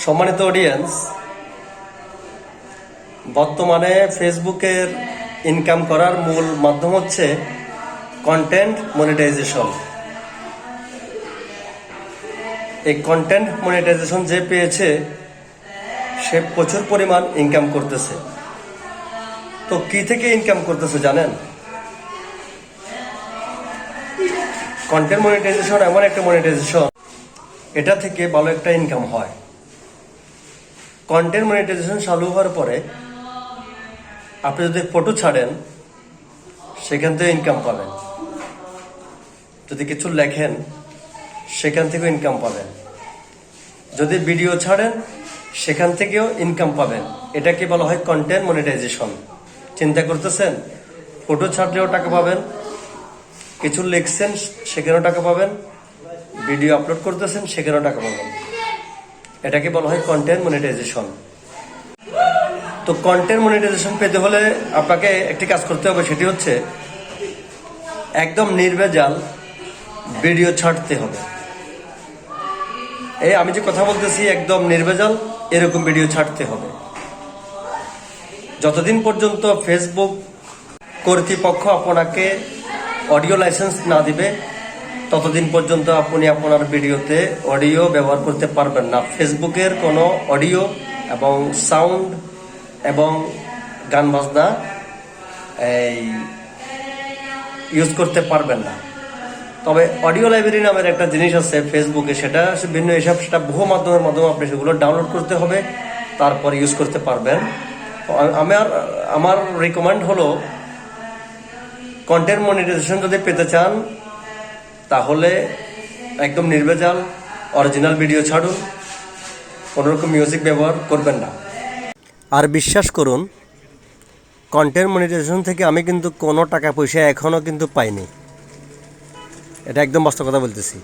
সম্মানিত অডিয়েন্স বর্তমানে ফেসবুকের ইনকাম করার মূল মাধ্যম হচ্ছে কন্টেন্ট মনিটাইজেশন এই কন্টেন্ট মনিটাইজেশন যে পেয়েছে, সে প্রচুর পরিমাণ ইনকাম করতেছে। তো কি থেকে ইনকাম করতেছে জানেন? কন্টেন্ট মনিটাইজেশন এমন একটা মনিটাইজেশন এটা থেকে ভালো একটা ইনকাম হয়। কন্টেন্ট মনিটাইজেশন চালু হওয়ার পরে আপনি যদি ফটো ছাড়েন, সেখান থেকে ইনকাম পাবেন। যদি কিছু লেখেন, সেখান থেকেও ইনকাম পাবেন। যদি ভিডিও ছাড়েন, সেখান থেকেও ইনকাম পাবেন। এটাকে বলা হয় কন্টেন্ট মনিটাইজেশন চিন্তা করতেছেন? ফটো ছাড়লেও টাকা পাবেন, কিছু লিখছেন, সেখানেও টাকা পাবেন ভিডিও আপলোড করতেছেন, সেখানেও টাকা পাবেন। এটাকে বলা হয় কন্টেন্ট মনিটাইজেশন তো কন্টেন্ট মনিটাইজেশন পেতে হলে আপনাকে একটি কাজ করতে হবে, সেটি হচ্ছে একদম নির্ভেজাল ভিডিও ছাড়তে হবে। এই আমি যে কথা বলতেছি, একদম নির্ভেজাল, এরকম ভিডিও ছাড়তে হবে। যতদিন পর্যন্ত ফেসবুক কর্তৃপক্ষ আপনাকে অডিও লাইসেন্স না দিবে ততদিন পর্যন্ত আপনি আপনার ভিডিওতে অডিও ব্যবহার করতে পারবেন না। ফেসবুকের কোনো অডিও এবং সাউন্ড এবং গান বাজনা এই ইউজ করতে পারবেন না। তবে অডিও লাইব্রেরি নামের একটা জিনিস আছে ফেসবুকে, সেটা ভিন্ন হিসাব, সেটা বহু মাধ্যমের মাধ্যমে আপনি সেগুলো ডাউনলোড করতে হবে, তারপর ইউজ করতে পারবেন। আমার আমার রিকমেন্ড হলো কন্টেন্ট মনিটাইজেশন যদি পেতে চান তাহলে একদম নির্ভেজাল অরিজিনাল ভিডিও ছাড়ুন। কোনো রকম মিউজিক ব্যবহার করবেন না। আর বিশ্বাস করুন কন্টেন্ট মনিটাইজেশন থেকে আমি কিন্তু কোনো টাকা পয়সা এখনও কিন্তু পাইনি। এটা একদম বাস্তব কথা বলতেছি।